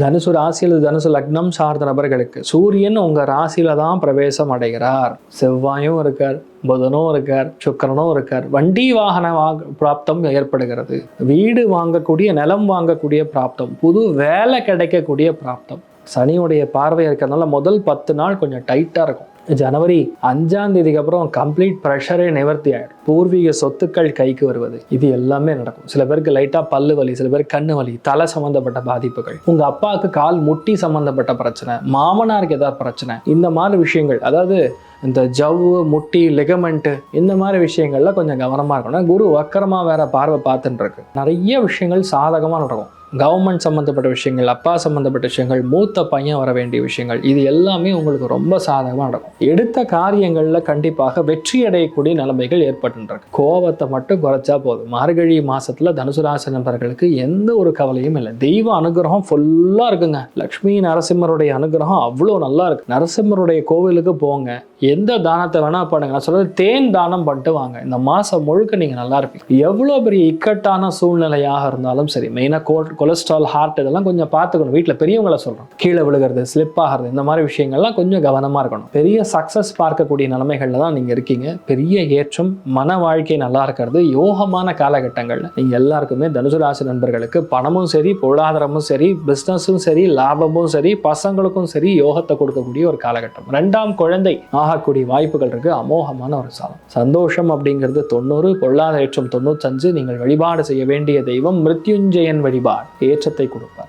தனுசு ராசியில் தனுசு லக்னம் சார்ந்த நபர்களுக்கு சூரியன் உங்கள் ராசியில தான் பிரவேசம் அடைகிறார். செவ்வாயும் இருக்கார் புதனும் இருக்கார் சுக்கிரனும் இருக்கார். வண்டி வாகன வாங்க பிராப்தம் ஏற்படுகிறது. வீடு வாங்கக்கூடிய நிலம் வாங்கக்கூடிய பிராப்தம் புது வேலை கிடைக்கக்கூடிய பிராப்தம். சனியுடைய பார்வை இருக்கிறதுனால முதல் பத்து நாள் கொஞ்சம் டைட்டாக இருக்கும். ஜனவரி அஞ்சாம் தேதிக்கு அப்புறம் கம்ப்ளீட் ப்ரெஷரே நிவர்த்தி ஆகிடும் பூர்வீக சொத்துக்கள் கைக்கு வருவது. இது எல்லாமே நடக்கும். சில பேருக்கு லைட்டாக பல்லு வலி சில பேருக்கு கண்ணு வலி தலை சம்மந்தப்பட்ட பாதிப்புகள். உங்கள் அப்பாவுக்கு கால் முட்டி சம்மந்தப்பட்ட பிரச்சனை மாமனாருக்கு ஏதாவது பிரச்சனை இந்த மாதிரி விஷயங்கள். அதாவது இந்த ஜவ்வு முட்டி லெகமெண்ட்டு இந்த மாதிரி விஷயங்கள்ல கொஞ்சம் கவனமாக இருக்கணும். குரு வக்கரமாக வேற பார்வை பார்த்துட்டு இருக்கு. நிறைய விஷயங்கள் சாதகமாக நடக்கும். கவர்மெண்ட் சம்மந்தப்பட்ட விஷயங்கள் அப்பா சம்மந்தப்பட்ட விஷயங்கள் மூத்த பையன் வர வேண்டிய விஷயங்கள் இது எல்லாமே உங்களுக்கு ரொம்ப சாதகமாக நடக்கும். எடுத்த காரியங்களில் கண்டிப்பாக வெற்றி அடையக்கூடிய நிலைமைகள் ஏற்பட்டுருக்கு கோபத்தை மட்டும் குறைச்சா போதும். மார்கழி மாதத்தில் தனுசு ராசி நபர்களுக்கு எந்த ஒரு கவலையும் இல்லை. தெய்வ அனுகிரகம் ஃபுல்லாக இருக்குங்க. லக்ஷ்மி நரசிம்மருடைய அனுகிரகம் அவ்வளோ நல்லா இருக்கு. நரசிம்மருடைய கோவிலுக்கு போங்க. எந்த தானத்தை வேணால் பண்ணுங்க. நான் சொல்கிறது தேன் தானம் பண்ணிட்டு வாங்க. இந்த மாதம் முழுக்க நீங்கள் நல்லா இருப்பீங்க. எவ்வளோ பெரிய இக்கட்டான சூழ்நிலையாக இருந்தாலும் சரி மெயினாக கோ கொலஸ்ட்ரால் ஹார்ட் இதெல்லாம் கொஞ்சம் பார்த்துக்கணும். வீட்டில் பெரியவங்கள சொல்கிறோம் கீழே விழுகிறது ஸ்லிப் ஆகிறது இந்த மாதிரி விஷயங்கள்லாம் கொஞ்சம் கவனமாக இருக்கணும். பெரிய சக்ஸஸ் பார்க்கக்கூடிய நிலைமைகளில் தான் நீங்கள் இருக்கீங்க. பெரிய ஏற்றம் மன வாழ்க்கை நல்லா இருக்கிறது யோகமான காலகட்டங்களில். நீங்கள் எல்லாருக்குமே தனுசு ராசி நண்பர்களுக்கு பணமும் சரி பொருளாதாரமும் சரி பிஸ்னஸும் சரி லாபமும் சரி பசங்களுக்கும் சரி யோகத்தை கொடுக்கக்கூடிய ஒரு காலகட்டம். ரெண்டாம் குழந்தை. ஆகக்கூடிய வாய்ப்புகள் இருக்கு. அமோகமான ஒரு சாலம் சந்தோஷம் அப்படிங்கிறது தொண்ணூறு பொருளாதார ஏற்றம் தொண்ணூத்தஞ்சு. நீங்கள் வழிபாடு செய்ய வேண்டிய தெய்வம் மிருத்யுஞ்சயன் வழிபாடு. ஏற்றத்தை கொடுப்பார்.